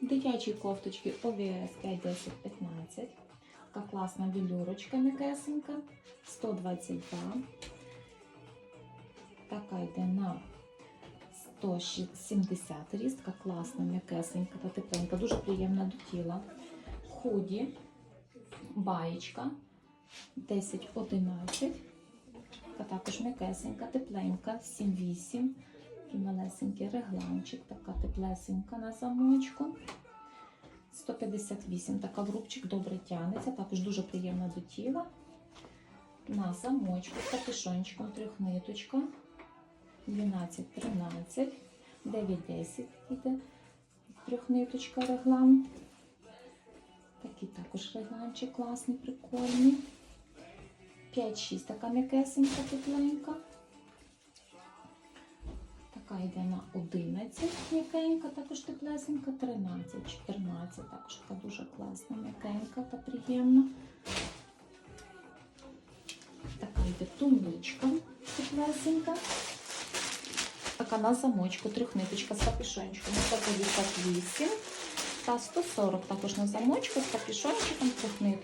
Дитячі кофточки ОВС 5, 10, 15. Така класна вілюрочка м'якесенька. 122. Така йде на 170 ріст. Класна, м'якесенька та тепленька. Дуже приємна до тіла. Худі. Баєчка. 10, 11. Така також м'якесенька, тепленька, 7-8. Такий малесенький регланчик, така теплесенька на замочку. 158. Така в рубчик добре тягнеться, також дуже приємна до тіла. На замочку з капюшончиком, трьохниточка. 12, 13, 9, 10 іде трьохниточка реглан. Такий також регланчик класний, прикольний. 5-6 така м'якесенька, тепленька. Така йде на 11 м'якенька, також теплесенька, 13, 14, також така дуже класна, м'якенька та приємна. Така йде тумбочка теплесенька. Така на замочку, трьохниточка з капюшончиком, 158 та 140 також на замочку з капюшончиком, трьохниточкою.